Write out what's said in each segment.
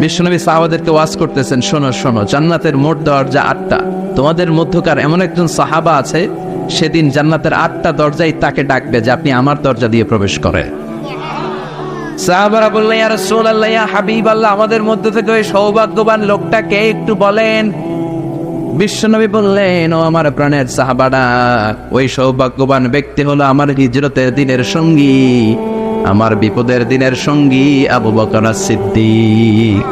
বিশ্বনবী সাহাবাদেরকে ওয়াজ করতেছেন, শোনো শোনো, জান্নাতের মোট দরজা আটটা। তোমাদের মধ্যকার এমন একজন সাহাবা আছে, সেদিন জান্নাতের আটটা দরজাই তাকে ডাকবে যে আপনি আমার দরজা দিয়ে প্রবেশ করে। সাহাবারা বললেন, ইয়া রাসূলুল্লাহ, ইয়া হাবিবাল্লাহ, আমাদের মধ্যে থেকে ওই সৌভাগ্যবান লোকটাকে একটু বলেন। বিশ্বনবী বললেন, ও আমার প্রাণের সাহাবারা, ওই সৌভাগ্যবান ব্যক্তি হলো আমার হিজরতের দিনের সঙ্গী। আমার বিপদের দিনের সঙ্গী আবু বকর সিদ্দিক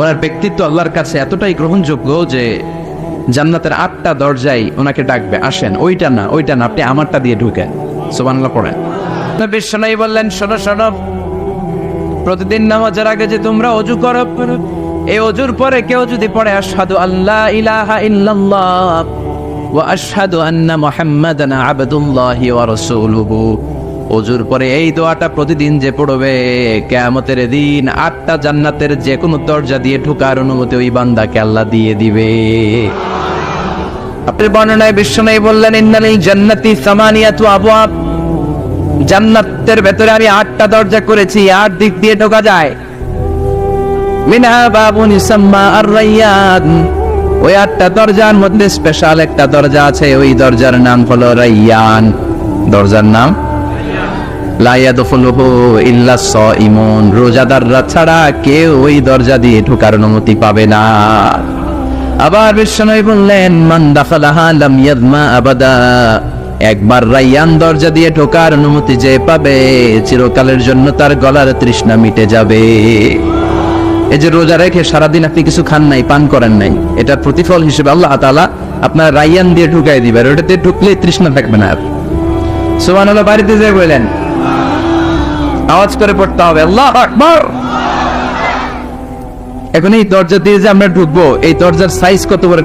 ওনার ব্যক্তিত্ব আল্লাহর কাছে এতটাই গ্রহণযোগ্য যে জান্নাতের আটটা দরজায় ওনাকে ডাকবে, আসেন, ওইটা না ওইটা না, আপনি আমারটা দিয়ে ঢুকে সুবহানাল্লাহ পড়েন। বিশ্বনবী বললেন, শোনো শোনো, প্রতিদিন নামাজের আগে যে তোমরা অজু করো এই অজুর পরে কেউ যদি পড়ে, আশহাদু আল্লাহ ইলাহা ইল্লাল্লাহ ওয়া আশহাদু আন্না মুহাম্মাদান আবদুল্লাহি ওয়া রাসূলুহু। অজুর পরে এই দোয়াটা প্রতিদিন যে পড়বে, কিয়ামতের দিন আটটা জান্নাতের যে কোনো দরজা দিয়ে ঢোকার অনুমতি ওই বান্দাকে আল্লাহ দিয়ে দিবে। আপনি বর্ণনায় বিশ্বনবী বললেন ইন্নালিল জান্নাতি সামানিয়াতু আবওয়াব। জান্নাতের ভেতরে আমি আটটা দরজা করেছি, আট দিক দিয়ে ঢোকা যায়। মিনহা বাবুন ইসাম্মা আর রাইয়ান ওই আটটা দরজার মধ্যে স্পেশাল একটা দরজা আছে, ওই দরজার নাম হলো রাইয়ান। দরজার নাম? ইল্লা সাইমুন। রোজাদাররা ছাড়া কেউ ওই দরজা দিয়ে ঢোকার অনুমতি পাবে না। আবার বিশ্বনবী বললেন, মান দাখালাহা লাম ইয়াদমা আবাদা। একবার রাইয়ান দরজা দিয়ে ঢোকার অনুমতি যে পাবে, চিরকালের জন্য তার গলার তৃষ্ণা মিটে যাবে। এই যে রোজা রেখে সারাদিন আপনি কিছু খান নাই, পান করেন নাই, এটার প্রতিফল হিসেবে আল্লাহ তালা আপনার রাইয়ান দিয়ে ঢুকাই দিবে, আর ওটাতে ঢুকলে তৃষ্ণা থাকবে না। সুবহানাল্লাহ, বাড়িতে যে বললেন আওয়াজ করে পড়তে হবে, আল্লাহ আকবার। এখন এই দরজা দিয়ে যে আমরা ঢুকবো, এই দরজার সাইজ কত বড়